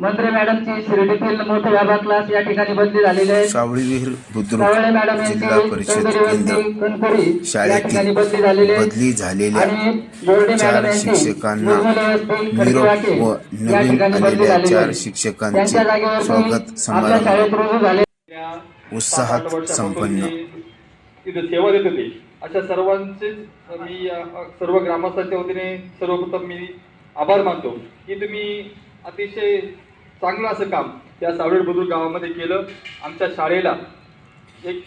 मंत्री मॅडमची शिर्डीतील मोठे व्यापा क्लास या ठिकाणी बदली झालेले आहेत सावळी विहीर बुद्रुक मॅडम जिल्हा यांची परिषद केंद्र. शाळेतील बदली झालेली आहे. बदली झालेल्या चार मॅडम यांची शिक्षकांना निरोप व या नवीन ठिकाणी बदली आलेल्या झालेली चार आहे. शिक्षकांचे स्वागत समारंभ. उत्साहात संपन्न. तिथे सेवा देत होते. अशा सर्वांचे मी सर्व ग्रामस्थांच्या वतीने सर्वप्रथम मी आभार मानतो. की तुम्ही अतिशय चांगलं असं काम त्या सावळेड बुद्रुक गावामध्ये केलं. आमच्या शाळेला एक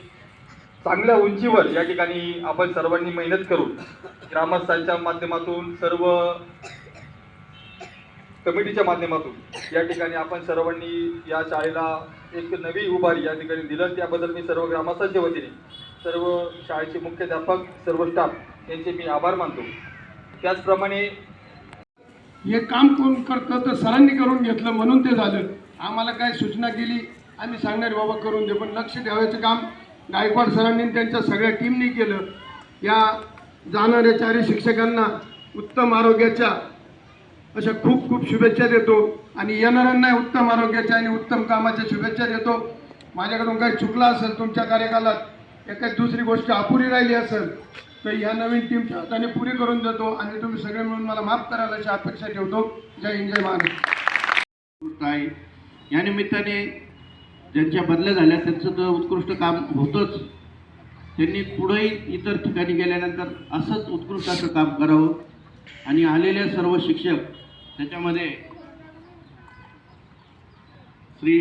चांगल्या उंचीवर या ठिकाणी आपण सर्वांनी मेहनत करून ग्रामस्थांच्या माध्यमातून सर्व कमिटीच्या माध्यमातून या ठिकाणी आपण सर्वांनी या शाळेला एक नवी उभारी या ठिकाणी दिलं. त्याबद्दल मी सर्व ग्रामस्थांच्या वतीने सर्व शाळेचे मुख्याध्यापक सर्व स्टाफ यांचे मी आभार मानतो. त्याचप्रमाणे हे काम कोण करतं तर सरांनी करून घेतलं म्हणून ते झालं. आम्हाला काय सूचना केली आम्ही सांगणार बाबा करून दे. पण लक्ष ठेवायचं काम गायकवाड सरांनी त्यांच्या सगळ्या टीमनी केलं. या जाणाऱ्या चारही शिक्षकांना उत्तम आरोग्याच्या अशा खूप खूप शुभेच्छा देतो. आणि येणाऱ्यांना उत्तम आरोग्याच्या आणि उत्तम कामाच्या शुभेच्छा देतो. माझ्याकडून काही चुकलं असेल तुमच्या कार्यकालात या काही दुसरी गोष्ट अपुरी राहिली असेल तर या नवीन टीमच्या हाताने पुरी करून देतो आणि तुम्ही सगळे मिळून मला माफ करायला अशी अपेक्षा ठेवतो. जय हिंद जय महाराष्ट्र. आहे या निमित्ताने ज्यांच्या बदल्या झाल्या त्यांचं तर उत्कृष्ट काम होतंच. त्यांनी पुढेही इतर ठिकाणी गेल्यानंतर असंच उत्कृष्ट असं काम करावं. आणि आलेले सर्व शिक्षक त्याच्यामध्ये Shri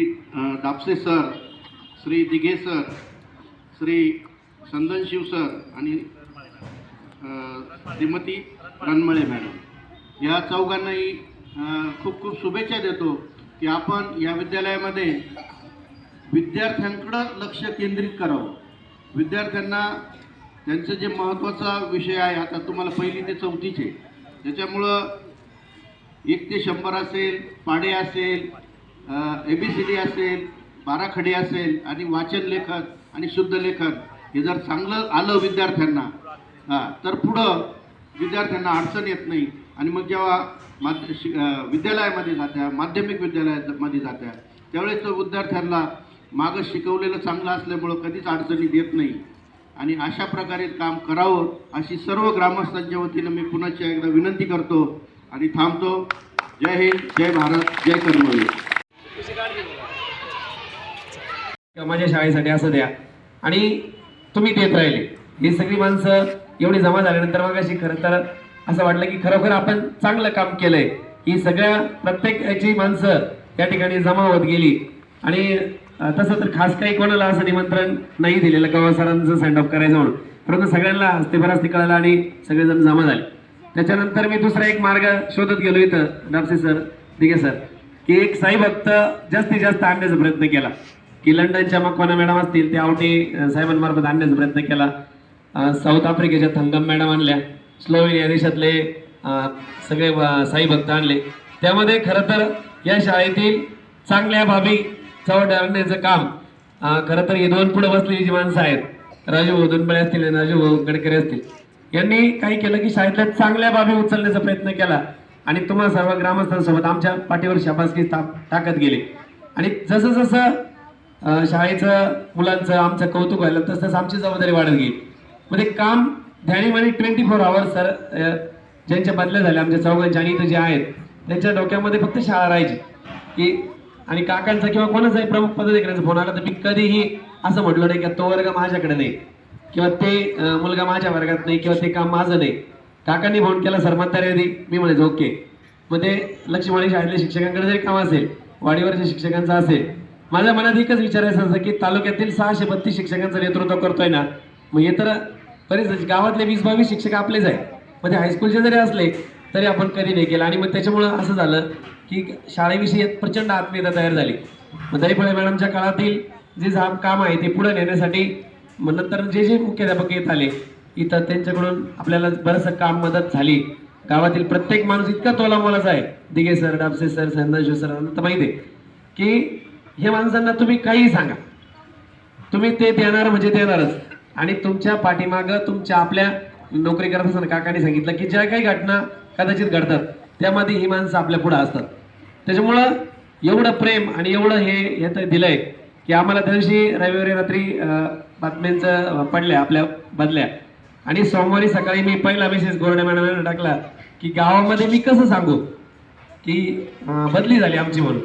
Dapse sir Shri Dighe sir Shri Sandanshiv sir आणि श्रीमती रनमळे मॅडम. या चौघांनाही खूप खूप शुभेच्छा देतो की आपण या विद्यालयामध्ये विद्यार्थ्यांकडं लक्ष केंद्रित करावं. विद्यार्थ्यांना त्यांचं जे महत्त्वाचा विषय आहे आता तुम्हाला पहिली ते चौथीचे त्याच्यामुळं एक ते शंभर असेल पाडे असेल ए बी सी डी असेल बाराखडी असेल आणि वाचन लेखन आणि शुद्ध लेखन हे जर चांगलं आलं विद्यार्थ्यांना हां तर पुढं विद्यार्थ्यांना अडचण येत नाही. आणि मग जेव्हा माध्य शि विद्यालयामध्ये जात्या माध्यमिक विद्यालयामध्ये जात्या त्यावेळेस विद्यार्थ्यांना मागं शिकवलेलं चांगलं असल्यामुळं कधीच अडचणी देत नाही. आणि अशा प्रकारे काम करावं अशी सर्व ग्रामस्थांच्या वतीनं मी पुन्हा एकदा विनंती करतो आणि थांबतो. जय हिंद जय भारत जय कर्मवीर माझ्या शाळेसाठी असं द्या. आणि तुम्ही देत राहिले. ही सगळी माणसं एवढी जमा झाल्यानंतर मग अशी खरं तर असं वाटलं की खरोखर आपण चांगलं काम केलंय. ही सगळ्या प्रत्येक याची माणसं या ठिकाणी जमा होत गेली. आणि तसं तर खास काही कोणाला असं निमंत्रण नाही दिलेलं किंवा हो सरांचं सेंड ऑफ करायचं म्हणून. परंतु सगळ्यांना हस्ते बरास्ते कळालं आणि सगळेजण जमा झाले. त्याच्यानंतर मी दुसरा एक मार्ग शोधत गेलो इथं डापसे सर दिघे सर की एक साई भक्त जास्तीत जास्त आणण्याचा प्रयत्न केला. की लंडनच्या मकवाना मॅडम असतील त्या आवटी साहेबांमार्फत आणण्याचा प्रयत्न केला. साऊथ आफ्रिकेच्या थंगम मॅडम आणल्या स्लोवेनिया देशातले सगळे साई भक्त आणले त्यामध्ये खरं तर या शाळेतील चांगल्या बाबी चवड आणण्याचं काम खरं तर हे दोन पुढे बसलेली जी माणसं आहेत राजू भाऊ असतील आणि राजू भाऊ गडकरी असतील यांनी काय केलं की शाळेतल्या चांगल्या बाबी उचलण्याचा प्रयत्न केला आणि तुम्हा सर्व ग्रामस्थांसोबत आमच्या पाठीवर शाबासकी टा टाकत गेले आणि जसं जसं शाळेचं मुलांचं आमचं कौतुक व्हायला तसं तसं आमची जबाबदारी वाढत गेली मध्ये काम ध्यानीमध्ये ट्वेंटी फोर आवर्स सर ज्यांच्या बदल्या झाल्या आमच्या चौघांच्या आणि इथं जे आहेत त्यांच्या डोक्यामध्ये फक्त शाळा राहायची. की आणि काकांचा किंवा कोणाचाही प्रमुख पदाधिकाऱ्यांचा फोन आला तर मी कधीही असं म्हटलं नाही की तो वर्ग माझ्याकडे नाही किंवा ते मुलगा माझ्या वर्गात नाही किंवा ते काम माझं नाही. काकांनी फोन केला सर म्हातारी आधी मी म्हणायचो ओके. मग ते लक्ष्मीवाडी शाळेतल्या शिक्षकांकडे जरी काम असेल वाडीवरच्या शिक्षकांचं असेल माझ्या मनात एकच विचारायचं असं की तालुक्यातील सहाशे बत्तीस शिक्षकांचं नेतृत्व करतोय ना मग हे तर बरेच गावातले वीस बावीस शिक्षक आपलेच आहेत. मग ते हायस्कूलचे जरी असले तरी आपण कधी नाही केलं. आणि मग त्याच्यामुळं असं झालं की शाळेविषयी प्रचंड आत्मीयता तयार झाली. मग दहीफळे मॅडमच्या काळातील जे जाम काम आहे ते पुढे नेण्यासाठी मग नंतर जे जे मुख्याध्यापक येत आले इथं त्यांच्याकडून आपल्याला बरंचसं काम मदत झाली. गावातील प्रत्येक माणूस इतका तोलामोलाचा आहे. Dighe sir Dabse sir Sandasho sir तर माहिती आहे की हे माणसांना तुम्ही काहीही सांगा. तुम्ही ते देणार म्हणजे देणारच. आणि तुमच्या पाठीमागं तुमच्या आपल्या नोकरी करत असताना काकाने सांगितलं की ज्या काही घटना कदाचित घडतात त्यामध्ये ही माणसं आपल्या पुढे असतात. त्याच्यामुळं एवढं प्रेम आणि एवढं हे हे दिलंय की आम्हाला त्या दिवशी रविवारी रात्री बातम्यांचं पडल्या आपल्या बदल्या. आणि सोमवारी सकाळी मी पहिला मेसेज गोरडे मॅडमने टाकला की गावामध्ये मी कसं सांगू की बदली झाली आमची म्हणून.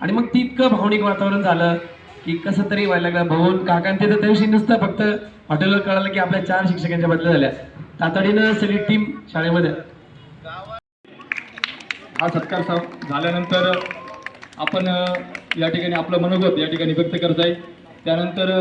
आणि मग ती इतकं भावनिक वातावरण झालं की कसं तरी व्हायला लागलं. भाऊन काकांचे तर त्या दिवशी नुसतं फक्त हॉटेलवर कळालं की आपल्या चार शिक्षकांच्या बदल्या झाल्या. तातडीनं सगळी टीम शाळेमध्ये. हा सत्कार झाल्यानंतर आपण या ठिकाणी आपलं मनोगत या ठिकाणी व्यक्त करत आहे. त्यानंतर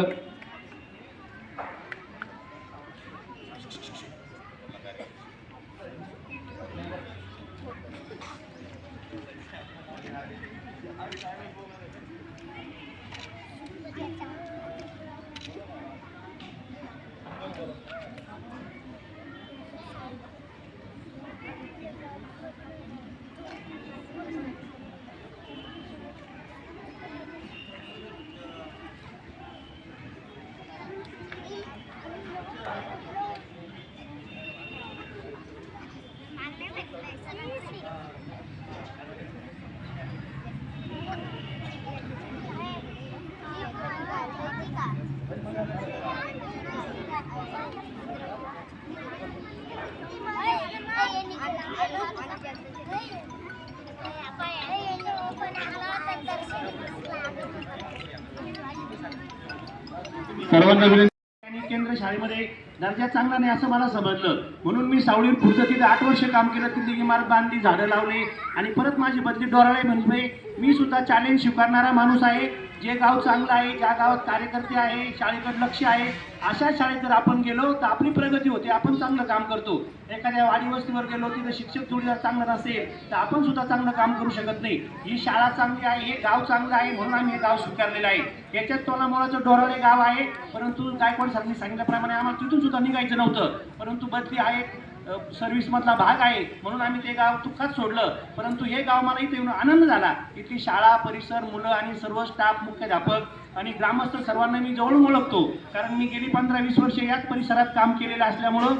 सर्वांना विनंती केंद्र शाळेमध्ये दर्जा चांगला नाही असं मला समजलं. म्हणून मी सावळीवर पुढचं तिथे आठ वर्ष काम केलं तिथे इमारत बांधली झाडं लावले आणि परत माझी बदली डोराळे म्हणजे मी सुद्धा चॅलेंज स्वीकारणारा माणूस आहे. जे गाव चांगलं आहे ज्या गावात कार्यकर्ते आहे शाळेकडे लक्ष आहे अशा शाळेत जर आपण गेलो तर आपली प्रगती होते. आपण चांगलं काम करतो. एखाद्या वाडी वस्तीवर गेलो तिथं शिक्षक जोडीदार चांगलं नसेल तर आपण सुद्धा चांगलं काम करू शकत नाही. ही शाळा चांगली आहे हे गाव चांगलं आहे म्हणून आम्ही हे गाव स्वीकारलेलं आहे. याच्यात तोलामोळाचं डोराळे गाव आहे परंतु गायकवाड सरांनी सांगितल्याप्रमाणे आम्हाला तिथून सुद्धा निघायचं नव्हतं. परंतु बदली हा एक सर्व्हिसमधला भाग आहे. म्हणून आम्ही ते गाव दुःखात सोडलं. परंतु हे गाव मला इथे येऊन आनंद झाला. इथली शाळा परिसर मुलं आणि सर्व स्टाफ मुख्याध्यापक आणि ग्रामस्थ सर्वांना मी जवळून ओळखतो. कारण मी गेली पंधरा वीस वर्ष याच परिसरात काम केलेलं असल्यामुळं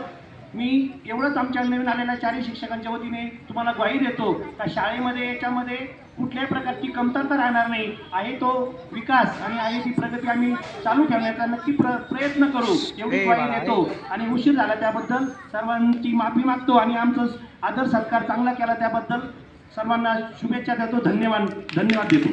मी एवढंच आमच्या नवीन आलेल्या चारही शिक्षकांच्या वतीने तुम्हाला ग्वाही देतो. का शाळेमध्ये याच्यामध्ये कुठल्याही प्रकारची कमतरता राहणार नाही. आहे तो विकास आणि आहे ती प्रगती आम्ही चालू ठेवण्याचा नक्की प्र प्रयत्न करू एवढी ग्वाही देतो. आणि उशीर झाला त्याबद्दल सर्वांची माफी मागतो आणि आमचं आदर सत्कार चांगला केला त्याबद्दल सर्वांना शुभेच्छा देतो. धन्यवाद धन्यवाद देतो.